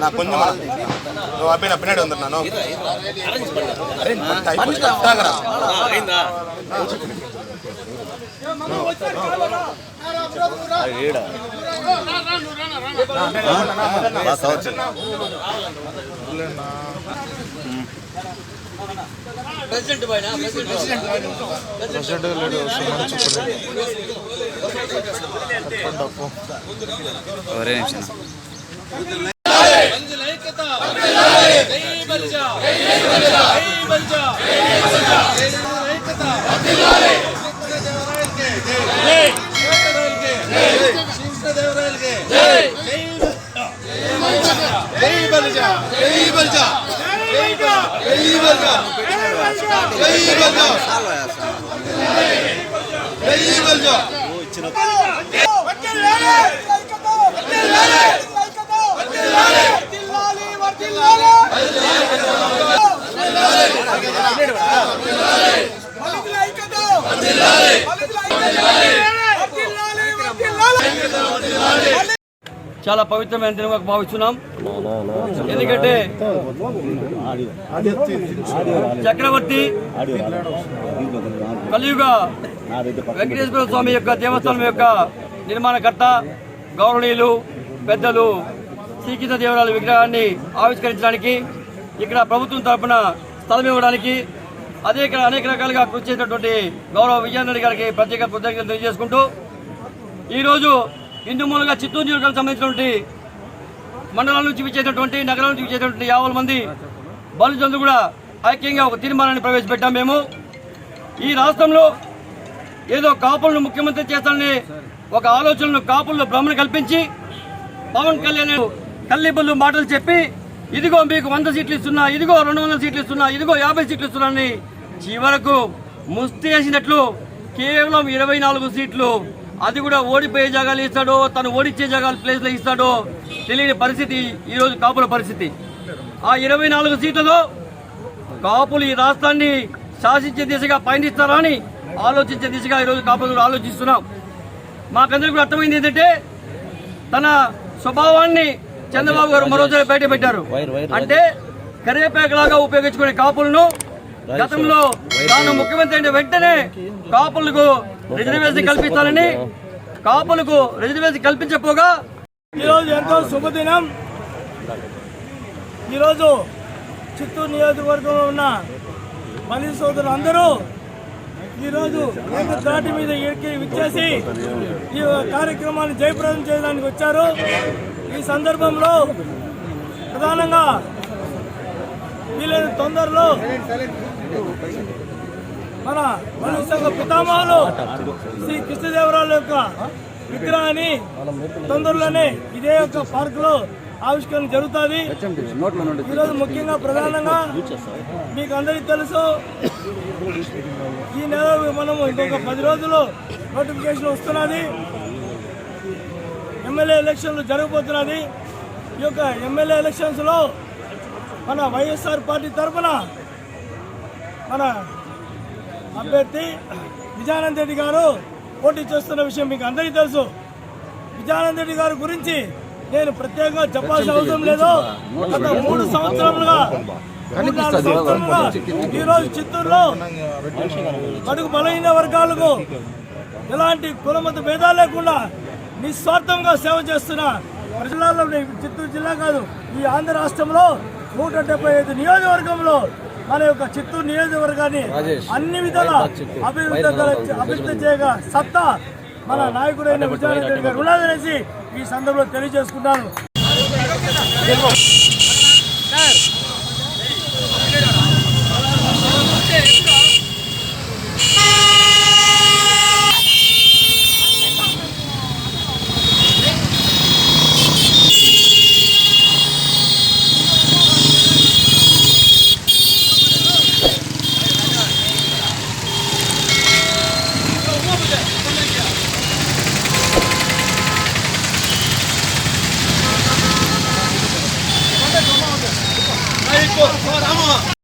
நான் கொஞ்சம் மரம் నువ్వు అబ్బాయి నా పిన్నాడు ఉంది నాను తాగరా ఒరే నిమిషం ఐక్యత జై బల్జా జై బల్జా ఐక్యత దేవరాయలకి జై బల్జా జై బల్జా జై బల్జా జై బల్జా జై బల్జా జై బల్జా జై బల్జా చాలా పవిత్రమైన దినంగా భావిస్తున్నాం. ఎందుకంటే చక్రవర్తి కలియుగ వెంకటేశ్వర స్వామి యొక్క దేవస్థానం యొక్క నిర్మాణకర్త గౌరవనీయులు పెద్దలు శ్రీకృష్ణ దేవరాల విగ్రహాన్ని ఆవిష్కరించడానికి ఇక్కడ ప్రభుత్వం తరఫున స్థలం ఇవ్వడానికి అదే ఇక్కడ అనేక రకాలుగా కృషి చేసినటువంటి గౌరవ విజయానంద గారికి ప్రత్యేక కృతజ్ఞతలు తెలియజేసుకుంటూ ఈరోజు హిందూ చిత్తూరు నియోజకవర్గానికి సంబంధించినటువంటి మండలాల నుంచి విచ్చేసినటువంటి నగరాల నుంచి విచ్చేసినటువంటి యాభై మంది బలుజందు కూడా ఐక్యంగా ఒక తీర్మానాన్ని ప్రవేశపెట్టాం మేము. ఈ రాష్ట్రంలో ఏదో కాపులను ముఖ్యమంత్రి చేస్తానని ఒక ఆలోచనను కాపుల్లో భ్రమణ కల్పించి పవన్ కళ్యాణ్ కల్లిబుల్లు మాటలు చెప్పి ఇదిగో మీకు వంద సీట్లు ఇస్తున్నా ఇదిగో రెండు వందల సీట్లు ఇస్తున్నా ఇదిగో యాభై సీట్లు ఇస్తున్నా అని చివరకు ముస్తి వేసినట్లు కేవలం ఇరవై నాలుగు సీట్లు అది కూడా ఓడిపోయే జాగాలు ఇస్తాడో తను ఓడిచ్చే జాగాలు ప్లేస్లో ఇస్తాడో తెలియని పరిస్థితి ఈరోజు కాపుల పరిస్థితి. ఆ ఇరవై నాలుగు సీట్లలో కాపులు ఈ రాష్ట్రాన్ని శాసించే దిశగా పయనిస్తారా అని ఆలోచించే దిశగా ఈరోజు కాపులు ఆలోచిస్తున్నాం. మాకందరికీ కూడా అర్థమైంది ఏంటంటే తన స్వభావాన్ని చంద్రబాబు గారు మరోసారి బయట పెట్టారు అంటే కరివేపాకలాగా ఉపయోగించుకునే కాపులను గతంలో తాను ముఖ్యమంత్రి అయిన వెంటనే కాపులకు రిజర్వేషన్ కల్పిస్తానని కాపులకు రిజర్వేషన్ కల్పించపోగా ఈరోజు ఎంతో శుభదినం. ఈరోజు చిత్తూరు నియోజకవర్గంలో ఉన్న మనీ సోదరులు అందరూ ఈరోజు దాటి మీద ఎక్కి విచ్చేసి ఈ కార్యక్రమాన్ని జయప్రదం చేయడానికి వచ్చారు. ఈ సందర్భంలో ప్రధానంగా వీలైన తొందరలో మన మన పితామహులు శ్రీ కృష్ణదేవరాయల యొక్క విగ్రహాన్ని తొందరలోనే ఇదే యొక్క పార్క్లో ఆవిష్కరణ జరుగుతుంది. ఈరోజు ముఖ్యంగా ప్రధానంగా మీకు అందరికీ తెలుసు ఈ నెల మనము ఇంకొక పది రోజులు నోటిఫికేషన్ వస్తున్నది. ఎమ్మెల్యే ఎలక్షన్లు జరగబోతున్నది. ఈ యొక్క ఎమ్మెల్యే ఎలక్షన్స్లో మన వైఎస్ఆర్ పార్టీ తరఫున మన అభ్యర్థి విజయానంద రెడ్డి గారు పోటీ చేస్తున్న విషయం మీకు అందరికీ తెలుసు. విజయానంద రెడ్డి గారి గురించి నేను ప్రత్యేకంగా చెప్పాల్సిన అవసరం లేదు. గత మూడు సంవత్సరాలుగా ఈరోజు చిత్తూరులో బడుగు బలహీన వర్గాలకు ఎలాంటి కులమత భేదాలు లేకుండా నిస్వార్థంగా సేవ చేస్తున్న జిల్లాలో చిత్తూరు జిల్లా కాదు ఈ ఆంధ్ర రాష్ట్రంలో నూట డెబ్బై ఐదు నియోజకవర్గంలో మన యొక్క చిత్తూరు నియోజకవర్గాన్ని అన్ని విధాల అభివృద్ధి అభివృద్ధి చేయగా సత్తా మన నాయకుడైన విజయానందరెడ్డి గారు. ఈ సందర్భంలో తెలియజేసుకున్నాను ほらあら!